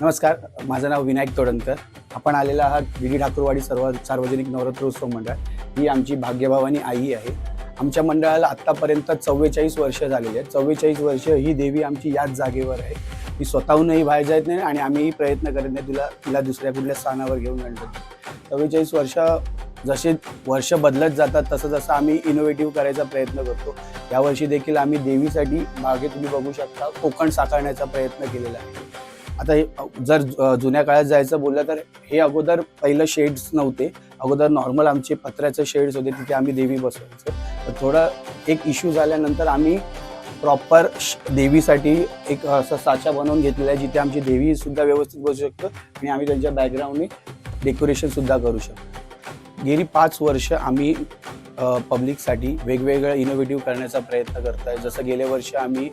नमस्कार माझं नाव विनायक तोडणकर. आपण आलेला आहात विधी ठाकूरवाडी सर्व सार्वजनिक नवरात्रोत्सव मंडळ. ही आमची भाग्यभावानी आई आहे. आमच्या मंडळाला आत्तापर्यंत चव्वेचाळीस वर्ष झालेली आहेत. चव्वेचाळीस वर्ष ही देवी आमची याच जागेवर आहे. ती स्वतःहूनही बाहेर जात नाही आणि आम्हीही प्रयत्न करत नाही. तुला तिला दुसऱ्या कुठल्या स्थानावर घेऊन आणतो चव्वेचाळीस वर्ष जसे वर्ष बदलत जातात तसं जसं आम्ही इनोव्हेटिव्ह करायचा प्रयत्न करतो यावर्षी देखील आम्ही देवीसाठी मागे तुम्ही बघू शकता कोकण साकारण्याचा प्रयत्न केलेला आहे. आता हे जर जुन्या काळात जायचं बोललं तर हे अगोदर पहिलं शेड्स नव्हते अगोदर नॉर्मल आमचे पत्र्याचे शेड्स होते तिथे आम्ही देवी बसवायचो. तर थोडं एक इश्यू झाल्यानंतर आम्ही प्रॉपर देवीसाठी एक असं साचा बनवून घेतलेला आहे जिथे आमची देवी सुद्धा व्यवस्थित बसू शकतो आणि आम्ही त्यांच्या बॅकग्राऊंडने डेकोरेशन सुद्धा करू शकतो. गेली पाच वर्ष आम्ही पब्लिकसाठी वेगवेगळं इनोव्हेटिव्ह करण्याचा प्रयत्न करत आहे जसं गेल्या वर्षी आम्ही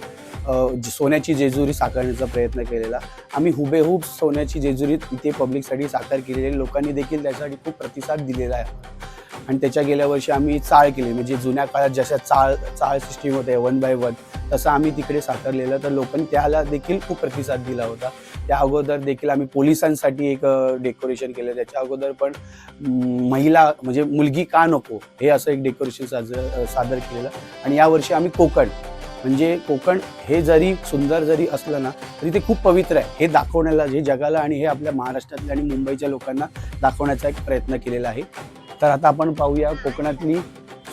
सोन्याची जेजुरी साकारण्याचा प्रयत्न केलेला आम्ही हुबेहूब सोन्याची जेजुरी इथे पब्लिकसाठी साकार केलेली लोकांनी देखील त्यासाठी खूप प्रतिसाद दिलेला आहे. आणि त्याच्या गेल्या वर्षी आम्ही चाळ केली. म्हणजे जुन्या काळात जशा चाळ चाळ सिस्टीम होते वन बाय वन तसं आम्ही तिकडे साकारलेलं तर लोकांनी त्याला देखील खूप प्रतिसाद दिला होता. त्या अगोदर देखील आम्ही पोलिसांसाठी एक डेकोरेशन केलं. त्याच्या अगोदर पण महिला म्हणजे मुलगी का नको हे असं एक डेकोरेशन साजर सादर केलेलं. आणि यावर्षी आम्ही कोकण म्हणजे कोकण हे जरी सुंदर जरी असलं ना तरी ते खूप पवित्र आहे. हे दाखवण्याला हे जगाला आणि हे आपल्या महाराष्ट्रातल्या आणि मुंबईच्या लोकांना दाखवण्याचा एक प्रयत्न केलेला आहे. तर आता आपण पाहूया कोकणातली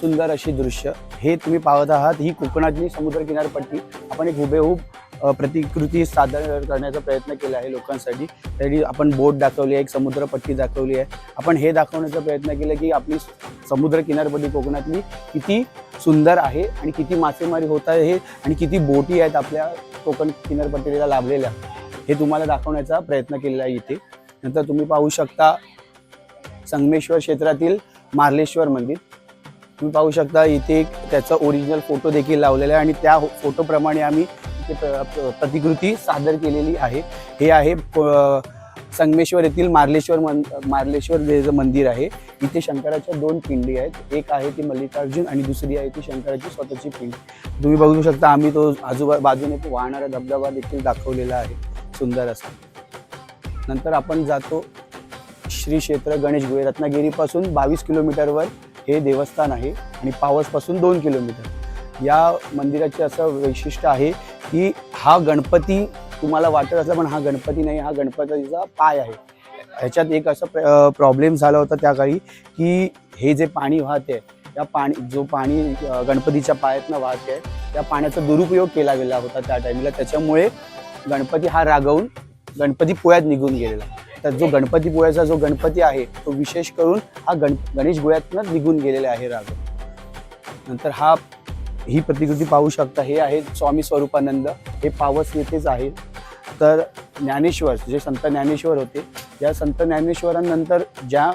सुंदर अशी दृश्य. हे तुम्ही पाहत आहात ही कोकणातली समुद्र किनारपट्टी आपण एक हुबेहूब प्रतिकृती सादर करण्याचा प्रयत्न केला आहे लोकांसाठी. तरी आपण बोट दाखवली आहे एक समुद्रपट्टी दाखवली आहे. आपण हे दाखवण्याचा प्रयत्न केला की आपली समुद्र किनारपट्टी कोकणातली किती सुंदर आहे आणि किती मासेमारी होत आहे हे आणि किती बोटी आहेत आपल्या कोकण किनारपट्टीला लाभलेल्या. हे तुम्हाला दाखवण्याचा प्रयत्न केलेला आहे इथे. नंतर तुम्ही पाहू शकता संगमेश्वर क्षेत्रातील मार्लेश्वर मंदिर. तुम्ही पाहू शकता इथे त्याचा ओरिजिनल फोटो देखील लावलेला आहे आणि त्या फोटोप्रमाणे आम्ही त्याची प्रतिकृती सादर केलेली आहे. हे आहे संगमेश्वर येथील मार्लेश्वर मन मार्लेश्वर जे जे मंदिर आहे. इथे शंकराच्या दोन पिंडी आहेत. एक आहे ती मल्लिकार्जुन आणि दुसरी आहे ती शंकराची स्वतःची पिंडी. तुम्ही बघू शकता आम्ही तो आजूबा बाजूने तो वाहणारा धबधबा देखील दाखवलेला आहे. सुंदर असा. नंतर आपण जातो श्री क्षेत्र गणेश गुहे. रत्नागिरीपासून बावीस किलोमीटरवर हे देवस्थान आहे आणि पावसपासून दोन किलोमीटर. या मंदिराचे असं वैशिष्ट्य आहे की हा गणपती तुम्हाला वाटत असला पण हा गणपती नाही हा गणपतीचा पाय आहे. ह्याच्यात एक असं प्रॉब्लेम झाला होता त्या काळी की हे जे पाणी वाहते या पाणी जो पाणी गणपतीच्या पायातनं वाहते त्या पाण्याचा दुरुपयोग केला गेला होता त्या टाईमला त्याच्यामुळे गणपती हा रागवून गणपती पोळ्यात निघून गेलेला. तर जो गणपती पोळ्याचा जो गणपती आहे तो विशेष करून हा गण गणेश गोळ्यातनं निघून गेलेला आहे राघव नंतर हा ही प्रतिकृती पाहू शकता. हे आहे स्वामी स्वरूपानंद. हे पावस येथेच आहे तर ज्ञानेश्वर जे संत ज्ञानेश्वर होते या संत ज्ञानेश्वरांनंतर ज्या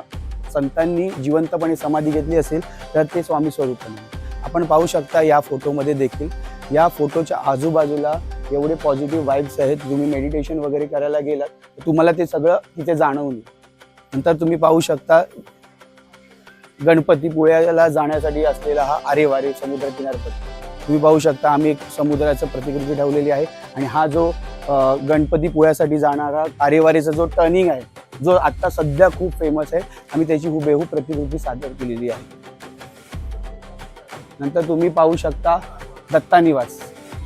संतांनी जिवंतपणे समाधी घेतली असेल तर ते स्वामी स्वरूपानंद. आपण पाहू शकता या फोटोमध्ये देखील. या फोटोच्या आजूबाजूला एवढे पॉझिटिव्ह वाईब्स आहेत. तुम्ही मेडिटेशन वगैरे करायला गेलात तर तुम्हाला ते सगळं तिथे जाणवून नंतर तुम्ही पाहू शकता गणपतीपुळ्याला जाण्यासाठी असलेला हा आरेवारे समुद्र किनारपट्टी तुम्ही पाहू शकता आम्ही एक समुद्राचं प्रतिकृती ठेवलेली आहे आणि हा जो गणपतीपुळ्यासाठी जाणारा आरेवारेचा जो टर्निंग आहे जो आत्ता सध्या खूप फेमस आहे आम्ही त्याची हुबेहूब प्रतिकृती सादर केलेली आहे. नंतर तुम्ही पाहू शकता दत्तानिवास.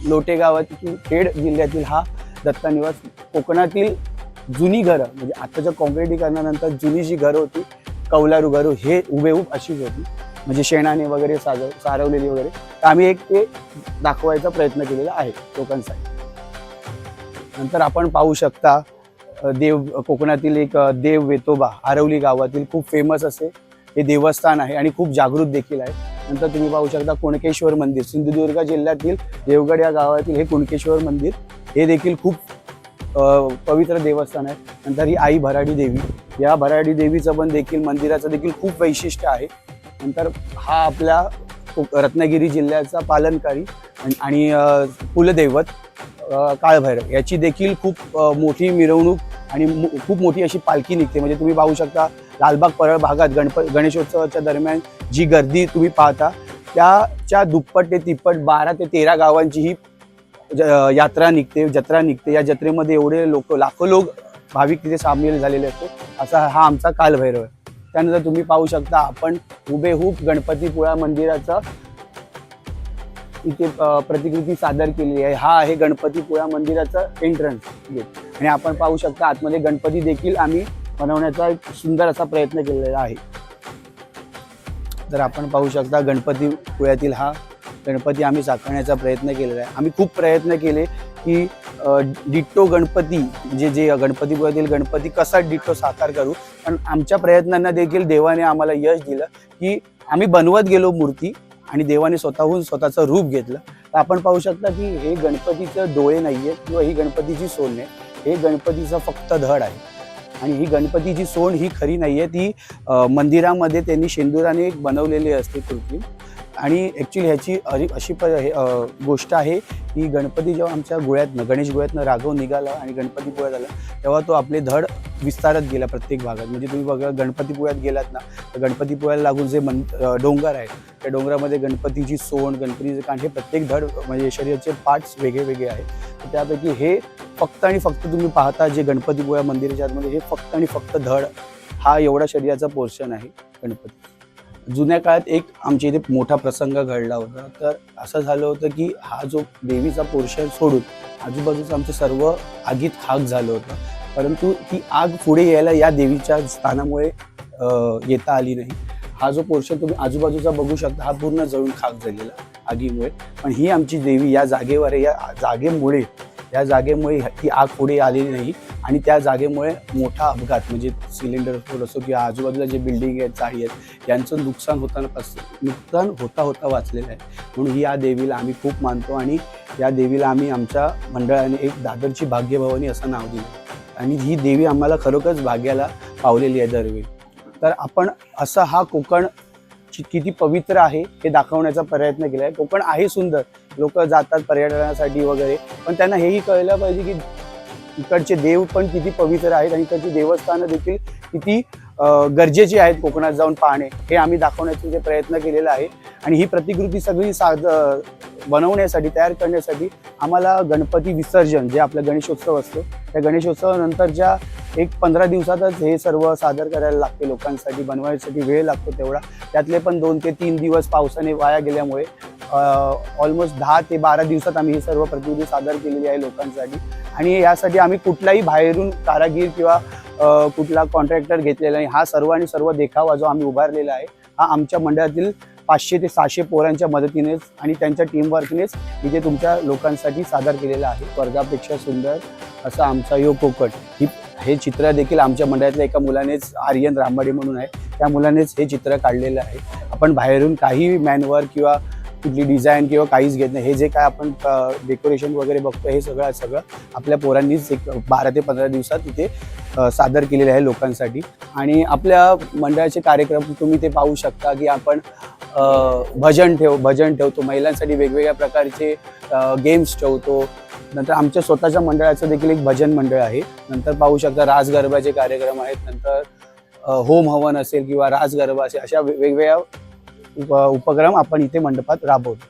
लोटेगावातील लोटे गावातील खेड जिल्ह्यातील हा दत्तानिवास. कोकणातील जुनी घरं म्हणजे आत्ताच्या काँक्रिटीकरणानंतर जुनी जी घरं होती कौलारू घरं हे हुबेहूब अशीच होती. म्हणजे शेणाने वगैरे साजव सारवलेली वगैरे. तर आम्ही एक ते दाखवायचा प्रयत्न केलेला आहे लोकांसाठी. नंतर आपण पाहू शकता देव कोकणातील एक देव वेतोबा आरवली गावातील खूप फेमस असे हे देवस्थान आहे आणि खूप जागृत देखील आहे. नंतर तुम्ही पाहू शकता कुणकेश्वर मंदिर. सिंधुदुर्ग जिल्ह्यातील देवगड या गावातील हे कुणकेश्वर मंदिर. हे देखील खूप पवित्र देवस्थान आहे. नंतर ही आई भराडी देवी. या भराडी देवीचं पण देखील मंदिराचं देखील खूप वैशिष्ट्य आहे. नंतर हा आपल्या रत्नागिरी जिल्ह्याचा पालनकारी आणि- कुलदैवत काळभैरव याची देखील खूप मोठी मिरवणूक आणि खूप मोठी अशी पालखी निघते. म्हणजे तुम्ही पाहू शकता लालबाग परळ भागात गणप गणेशोत्सवाच्या दरम्यान जी गर्दी तुम्ही पाहता त्याच्या दुप्पट ते तिप्पट बारा ते तेरा गावांची ही यात्रा निघते जत्रा निघते. या जत्रेमध्ये एवढे लोक लाखो लोक भाविक तिथे सामील झालेले असतो. असा हा आमचा कालभैरव आहे. त्यानंतर तुम्ही पाहू शकता आपण हुबेहूब गणपतीपुळा मंदिराचा इथे प्रतिकृती सादर केली आहे. हा आहे गणपतीपुळा मंदिराचा एंट्रन्स गेट आणि आपण पाहू शकता आतमध्ये गणपती देखील आम्ही बनवण्याचा एक सुंदर असा प्रयत्न केलेला आहे. तर आपण पाहू शकता गणपतीपुळ्यातील हा गणपती आम्ही साकारण्याचा प्रयत्न केलेला आहे. आम्ही खूप प्रयत्न केले की डिट्टो गणपती म्हणजे जे गणपतीपुळ्यातील गणपती कसा डिट्टो साकार करू. पण आमच्या प्रयत्नांना देखील देवाने आम्हाला यश दिलं की आम्ही बनवत गेलो मूर्ती आणि देवाने स्वतःहून स्वतःचं रूप घेतलं. तर आपण पाहू शकता की हे गणपतीचं डोळे नाही आहेत किंवा ही गणपतीची सोन नाही. हे गणपतीचं फक्त धड आहे. आणि ही गणपतीची सोंड ही खरी नाही आहे. ती मंदिरामध्ये त्यांनी शेंदुराने एक बनवलेली असते कृत्रिम आणि ॲक्च्युली ह्याची अरी अशी प हे, गोष्ट आहे की गणपती जेव्हा आमच्या गोळ्यातनं गणेश गोळ्यातनं राघव निघाला आणि गणपतीपुळ्यात आला तेव्हा तो आपले धड विस्तारत गेला प्रत्येक भागात. म्हणजे तुम्ही बघा गणपतीपुळ्यात गेलात ना तर गणपतीपुळ्याला लागून जे मन डोंगर आहे त्या डोंगरामध्ये गणपतीची सोंड गणपतीचे कान हे प्रत्येक धड म्हणजे शरीराचे पार्ट्स वेगळे वेगळे आहेत. तर त्यापैकी हे फक्त आणि फक्त तुम्ही पाहता जे गणपतीपुळ्या मंदिराच्या आतमध्ये हे फक्त आणि फक्त धड हा एवढा शरीराचा पोर्शन आहे गणपती. जुन्या काळात एक आमच्या इथे मोठा प्रसंग घडला होता. तर असं झालं होतं की हा जो देवीचा पोर्शन सोडून आजूबाजूचं आमचं सर्व आगीत खाक झालं होतं. परंतु ती आग पुढे यायला या देवीच्या स्थानामुळे येता आली नाही. हा जो पोर्शन तुम्ही आजूबाजूचा बघू शकता हा पूर्ण जळून खाक झालेला आगीमुळे. पण ही आमची देवी या जागेवर या जागेमुळे या जागेमुळे ती आग पुढे आलेली नाही. आणि त्या जागेमुळे मोठा अपघात म्हणजे सिलेंडर फोड असो किंवा आजूबाजूला जे बिल्डिंग आहेत चाळी आहेत यांचं नुकसान होताना पास नुकसान होता होता वाचलेलं आहे. म्हणून ही या देवीला आम्ही खूप मानतो आणि या देवीला आम्ही आमच्या मंडळाने एक दादरची भाग्यभवानी असं नाव दिलं. आणि ही देवी आम्हाला खरोखरच भाग्याला पावलेली आहे दरवेळी. तर आपण असा हा कोकण किती पवित्र आहे हे दाखवण्याचा प्रयत्न केला आहे कोकण आहे सुंदर. लोक जातात पर्यटनासाठी वगैरे. पण त्यांना हेही कळलं पाहिजे की इकडचे देव पण किती पवित्र आहेत आणि इकडची देवस्थानं देखील किती गरजेचे गरजेची आहेत कोकणात जाऊन पाहणे. हे आम्ही दाखवण्याचा जे प्रयत्न केलेला आहे. आणि ही प्रतिकृती सगळी साध बनवण्यासाठी तयार करण्यासाठी आम्हाला गणपती विसर्जन जे आपलं गणेशोत्सव असतो त्या गणेशोत्सवानंतरच्या एक पंधरा दिवसातच हे सर्व सादर करायला लागते लोकांसाठी बनवायसाठी वेळ लागतो तेवढा. त्यातले पण दोन ते तीन दिवस पावसाने वाया गेल्यामुळे ऑलमोस्ट दहा ते बारा दिवसात आम्ही ही सर्व प्रतिनिधी सादर केलेली आहे लोकांसाठी. आणि यासाठी आम्ही कुठलाही बाहेरून कारागीर किंवा कुठला कॉन्ट्रॅक्टर घेतलेला नाही. हा सर्व आणि सर्व देखावा जो आम्ही उभारलेला आहे हा आमच्या मंडळातील पाचशे ते सहाशे पोरांच्या मदतीनेच आणि त्यांच्या टीमवर्कनेच इथे तुमच्या लोकांसाठी सादर केलेला आहे. स्पर्धापेक्षा सुंदर असा आमचा यो कोकट. ही हे चित्र देखील आमच्या मंडळातल्या एका मुलानेच आर्यन रामबाडे म्हणून आहे. त्या मुलानेच हे चित्र काढलेलं आहे. आपण बाहेरून काही मॅनवर किंवा कुठली डिझाईन किंवा काहीच घेत नाही. हे जे काय आपण डेकोरेशन वगैरे बघतो हे सगळं सगळं. आपल्या पोरांनीच एक बारा ते पंधरा दिवसात इथे सादर केलेले आहे लोकांसाठी. आणि आपल्या मंडळाचे कार्यक्रम तुम्ही ते पाहू शकता की आपण भजन ठेव भजन ठेवतो. महिलांसाठी वेगवेगळ्या प्रकारचे गेम्स ठेवतो. नंतर आमच्या स्वतःच्या मंडळाचं देखील एक भजन मंडळ आहे. नंतर पाहू शकता रास गरबाचे कार्यक्रम आहेत. नंतर होम हवन असेल किंवा रास गरबा असेल अशा वेगवेगळ्या उप उपक्रम आपण इथे मंडपात राबवतो.